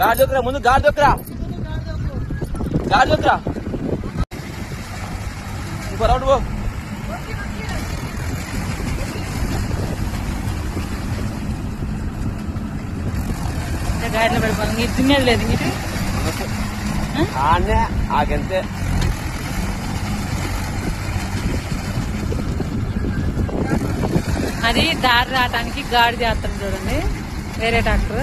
గాడి దొక్కరా ముందు గాడి దొక్కరా. గాడి దొక్కరా. ఇంకో రౌండ్ పో. గాడిలో పడిపోవాలి. మీరు తినేది లేదు మీరు? ఆగంతే. అది దారి రావటానికి గాడి చేస్తాం చూడండి. వేరే డాక్టర్.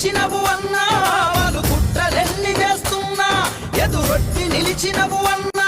నిలిచినవు అన్నా వాళ్ళు కుట్రలెల్లి చేస్తున్నా ఎదురొట్టి నిలిచినవు అన్నా